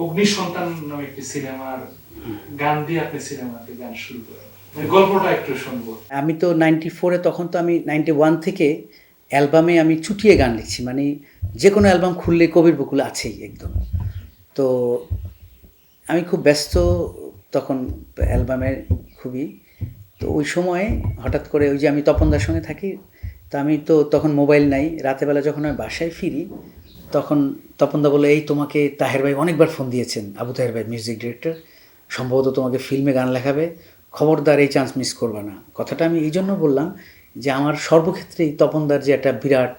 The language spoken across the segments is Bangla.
নামে একটি সিনেমার গান দিয়ে আপনি সিনেমাতে গান শুরু করেন। মানে আমি তো নাইনটি ফোরে তখন তো আমি নাইনটি ওয়ান থেকে অ্যালবামে আমি চুটিয়ে গান লিখছি। মানে যে কোনো অ্যালবাম খুললে কবির বকুল আছেই একদম। তো আমি খুব ব্যস্ত তখন অ্যালবামের খুবই। তো ওই সময়ে হঠাৎ করে ওই যে আমি তপনদার সঙ্গে থাকি, তো আমি তো তখন মোবাইল নাই। রাতেবেলা যখন আমি বাসায় ফিরি তখন তপনদা বলে, এই তোমাকে তাহের ভাই অনেকবার ফোন দিয়েছেন, আবু তাহের ভাই মিউজিক ডিরেক্টর। সম্ভবত তোমাকে ফিল্মে গান লেখাবে। খবরদার, এই চান্স মিস করবে না। কথাটা আমি এই জন্য বললাম যে, আমার সর্বক্ষেত্রেই তপনদার যে একটা বিরাট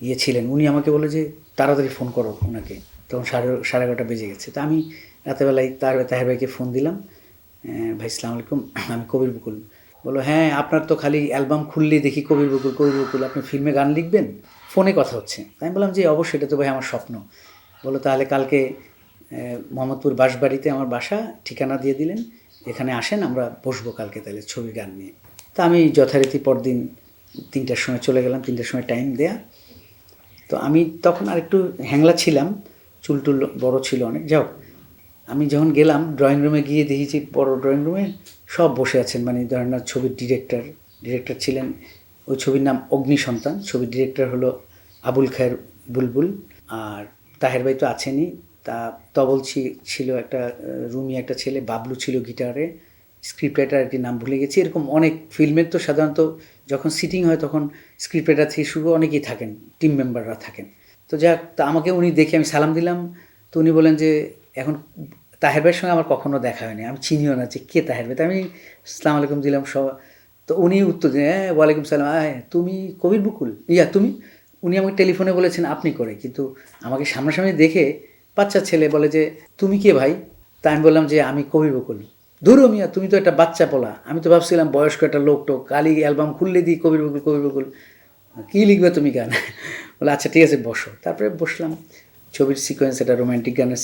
ইয়ে ছিলেন, উনি আমাকে বলে যে, তাড়াতাড়ি ফোন করো ওনাকে। তখন সাড়ে সাড়ে এগারোটা বেজে গেছে। তা আমি রাতেবেলায় তার তাহের ভাইকে ফোন দিলাম। ভাই, সালাম আলাইকুম, আমি কবির বকুল। বলো হ্যাঁ আপনার তো খালি অ্যালবাম খুললেই দেখি কবির বকুল কবির বকুল। আপনি ফিল্মে গান লিখবেন? ফোনে কথা হচ্ছে। আমি বললাম যে অবশ্যই, এটা তো ভাই আমার স্বপ্ন। বলো তাহলে কালকে মোহাম্মদপুর বাসবাড়িতে আমার বাসা, ঠিকানা দিয়ে দিলেন। এখানে আসেন, আমরা বসবো কালকে তাহলে ছবি গান নিয়ে। তা আমি যথারীতি পরদিন তিনটার সময় চলে গেলাম, তিনটার সময় টাইম দেয়া। তো আমি তখন আর একটু হ্যাংলা ছিলাম, চুল টুল বড় ছিল অনেক। যাও আমি যখন গেলাম ড্রয়িং রুমে গিয়ে দেখেছি বড় ড্রয়িং রুমে সব বসে আছেন। মানে ধরেন ছবির ডিরেক্টর ডিরেক্টর ছিলেন ওই ছবির নাম অগ্নি সন্তান। ছবির ডিরেক্টর হলো আবুল খায়ের বুলবুল। আর তাহের ভাই তো আছেনই। তা তবল ছিল একটা, রুমি একটা ছেলে, বাবলু ছিল গিটারে। স্ক্রিপ্ট রাইটার একটি নাম ভুলে গেছি। এরকম অনেক ফিল্মের তো সাধারণত যখন সিটিং হয় তখন স্ক্রিপ্ট রাইটার থেকে শুরু অনেকেই থাকেন, টিম মেম্বাররা থাকেন। তো যাক, তা আমাকে উনি দেখে আমি সালাম দিলাম। তো উনি বলেন যে, এখন তাহের ভাইয়ের সঙ্গে আমার কখনো দেখা হয়নি। আমি চিনিও না যে কে তাহের ভাই। আমি সালাম আলাইকুম দিলাম সব তো উনি উত্তর দিলেন হ্যাঁ ওয়ালাইকুম সালাম হ্যাঁ তুমি কবির বকুল ইয়া, তুমি? উনি আমাকে টেলিফোনে বলেছেন, আপনি করে। কিন্তু আমাকে সামনাসামনি দেখে বাচ্চা ছেলে বলে যে, তুমি কে ভাই? তা আমি বললাম যে, আমি কবির বকুল ধরো মিয়া, তুমি তো একটা বাচ্চা পোলা। আমি তো ভাবছিলাম বয়স্ক একটা লোক টোক কালি অ্যালবাম খুললে দিই, কবির বকুল কবির বকুল কী লিখবে তুমি গান? বলে আচ্ছা ঠিক আছে, বসো। তারপরে বসলাম। ছবির সিকোয়েন্স এটা রোমান্টিক গানের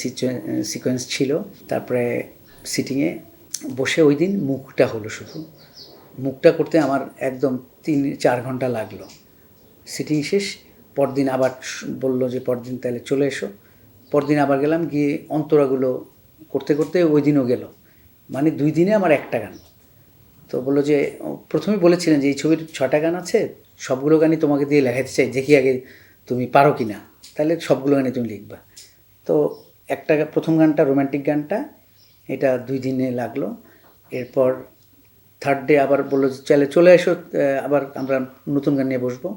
সিকোয়েন্স ছিল। তারপরে সিটিংয়ে বসে ওই দিন মুখটা হলো শুধু। মুখটা করতে আমার একদম তিন, চার ঘণ্টা লাগল। সিটিং শেষ, পরদিন আবার বলল যে, পরদিন তাহলে চলে এসো। পরদিন আবার গেলাম, গিয়ে অন্তরাগুলো করতে করতে ওই দিনও গেল। মানে দুই দিনে আমার একটা গান। তো বলল যে প্রথমে বলেছিলেন যে, এই ছবির ছটা গান আছে, সবগুলো গানই তোমাকে দিয়ে লেখাতে চাই, দেখি আগে তুমি পারো কি না তাহলে সবগুলো গানে তুমি লিখবা। তো একটা প্রথম গানটা রোম্যান্টিক গানটা, এটা দুই দিনে লাগল। এরপর থার্ড ডে আবার বলল চলে চলে এসো আবার আমরা নতুন গান নিয়ে বসবো।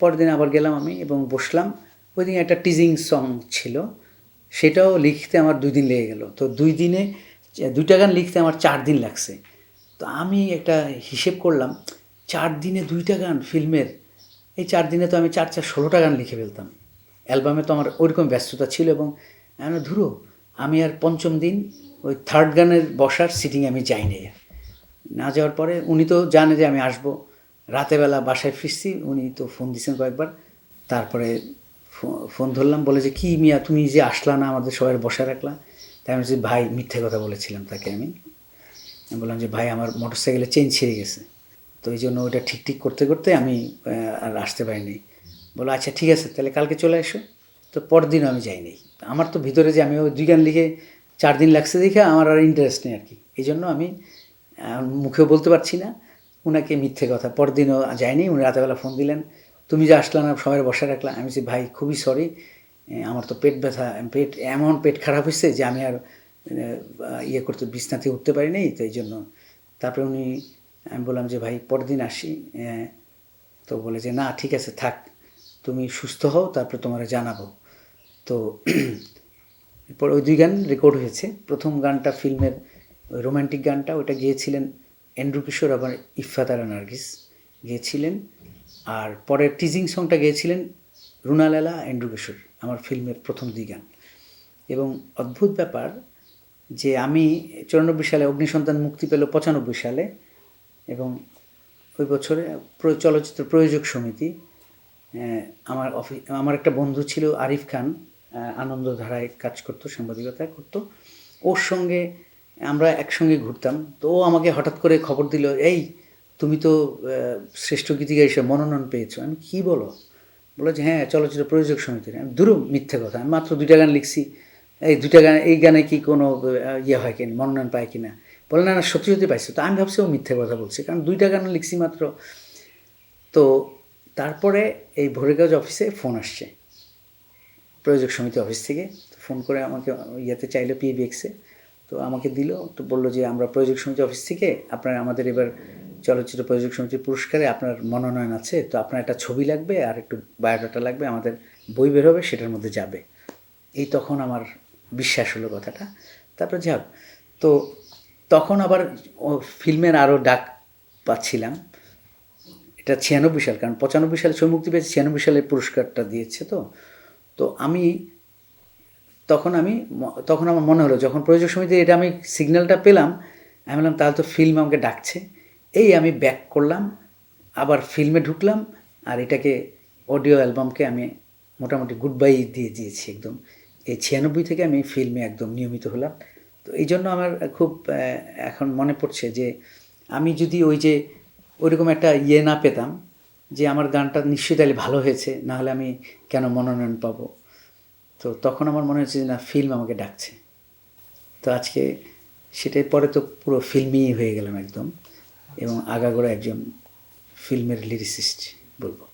পরের দিন আবার গেলাম আমি এবং বসলাম। ওই দিন একটা টিজিং সং ছিল। সেটাও লিখতে আমার দুই দিন লেগে গেলো। তো দুই দিনে দুইটা গান লিখতে আমার চার দিন লাগছে। তো আমি একটা হিসেব করলাম, চার দিনে দুইটা গান ফিল্মের, এই চার দিনে তো আমি চার চার, ষোলোটা গান লিখে ফেলতাম। অ্যালবামে তো আমার ওইরকম ব্যস্ততা ছিল এবং আমি ধুরো, আমি আর পঞ্চম দিন ওই থার্ড গানের বসার সিটিং আমি যাইনি। না যাওয়ার পরে উনি তো জানে যে আমি আসব। রাতেবেলা বাসায় ফিরছি উনি তো ফোন দিয়েছেন কয়েকবার। তারপরে ফোন ধরলাম বলে যে কি মিয়া তুমি যে আসলা না আমাদের সবাই বসে রাখলা? তাই আমি বলছি, ভাই মিথ্যে কথা বলেছিলাম তাকে আমি। বললাম যে ভাই আমার মোটর সাইকেলের চেন ছিঁড়ে গেছে। তো এই জন্য ওইটা ঠিক ঠিক করতে করতে আমি আর আসতে পারিনি। বলো আচ্ছা ঠিক আছে তাহলে কালকে চলে এসো। তো পরদিনও আমি যাইনি। আমার তো ভিতরে যে আমি ওই দুই গান লিখে চার দিন লাগছে দেখে আমার আর ইন্টারেস্ট নেই আর কি। এই জন্য আমি মুখেও বলতে পারছি না। ওনাকে মিথ্যে কথা। পরদিনও যায়নি, উনি রাতেবেলা ফোন দিলেন। তুমি যে আসলা না, সবাই বসে রাখলাম আমি বলছি, ভাই, খুবই সরি আমার তো পেট ব্যথা, পেট, এমন পেট খারাপ হয়েছে যে আমি আর ইয়ে করতে, বিছনাতে উঠতে পারিনি তো এই জন্য তারপরে উনি, আমি বললাম যে, ভাই, পরদিন আসি। তো বলে যে, না, ঠিক আছে, থাক। তুমি সুস্থ হও, তারপরে তোমার জানাব। তো এরপর ওই দুই গান রেকর্ড হয়েছে। প্রথম গানটা ফিল্মের ওই রোমান্টিক গানটা ওটা গিয়েছিলেন এন্ড্রু কিশোর আবার ইফাতারা নার্গিস গিয়েছিলেন। আর পরের টিজিং সংটা গিয়েছিলেন রুনালালা, এন্ড্রু কিশোর, আমার ফিল্মের প্রথম দুই গান। এবং অদ্ভুত ব্যাপার যে আমি চুরানব্বই সালে অগ্নিসন্তান মুক্তি পেল পঁচানব্বই সালে এবং ওই বছরে চলচ্চিত্র প্রয়োজক সমিতি আমার অফিস আমার একটা বন্ধু ছিল আরিফ খান আনন্দধারায় কাজ করতো সাংবাদিকতা করতো। ওর সঙ্গে আমরা একসঙ্গে ঘুরতাম। তো ও আমাকে হঠাৎ করে খবর দিল, এই, তুমি তো শ্রেষ্ঠ গীতিকা হিসেবে মনোনয়ন পেয়েছ। আমি, কী বলো? বলো যে হ্যাঁ চলচ্চিত্র প্রযোজক সমিতির। আমি দূর মিথ্যে কথা। আমি, মাত্র দুইটা গান লিখছি। এই দুইটা গান, এই গানে কি কোনো ইয়ে হয় কিনা, মনোনয়ন পায় কিনা? বলে, না না, সত্যি সত্যি পাইছে। তো আমি ভাবছি ও মিথ্যে কথা বলছে, কারণ দুইটা গান লিখছি মাত্র। তো তারপরে এই ভোরেকাজ অফিসে ফোন আসছে। প্রয়োজক সমিতি অফিস থেকে। ফোন করে আমাকে ইয়েতে চাইলো পিবিএক্সে তো আমাকে দিল, তো বলল যে, আমরা প্রয়োজক সমিতি অফিস থেকে আপনার আমাদের এবার চলচ্চিত্র প্রযোজক সমিতির পুরস্কারে আপনার মনোনয়ন আছে, তো আপনার একটা ছবি লাগবে আর একটু বায়োডাটা লাগবে, আমাদের বই বের হবে, সেটার মধ্যে যাবে। এই তখন আমার বিশ্বাস হলো কথাটা। তারপর যাক তো তখন আবার ফিল্মের আরও ডাক পাচ্ছিলাম। এটা ছিয়ানব্বই সাল, কারণ পঁচানব্বই সালে ছবি মুক্তি পেয়েছে, ছিয়ানব্বই সালে পুরস্কারটা দিয়েছে তো। তো আমি তখন আমি তখন আমার মনে হলো, যখন প্রযোজক সমিতি এটা আমি সিগন্যালটা পেলাম, আমি বললাম, তাহলে তো ফিল্ম আমাকে ডাকছে। এই আমি ব্যাক করলাম, আবার ফিল্মে ঢুকলাম, আর এটাকে অডিও অ্যালবামকে আমি মোটামুটি গুড বাই দিয়ে দিয়েছি একদম। এই ছিয়ানব্বই থেকে আমি ফিল্মে একদম নিয়মিত হলাম। তো এই জন্য আমার খুব এখন মনে পড়ছে যে, আমি যদি ওই যে ওইরকম একটা ইয়ে না পেতাম, যে আমার গানটা নিশ্চয়ই তাহলে ভালো হয়েছে নাহলে আমি কেন মনোনয়ন পাবো? তো তখন আমার মনে হচ্ছে যে, না ফিল্ম আমাকে ডাকছে। তো আজকে সেটাই, পরে তো পুরো ফিল্মই হয়ে গেলাম একদম। এবং আগাগোড়া একজন ফিল্মের লিরিসিস্ট বলব।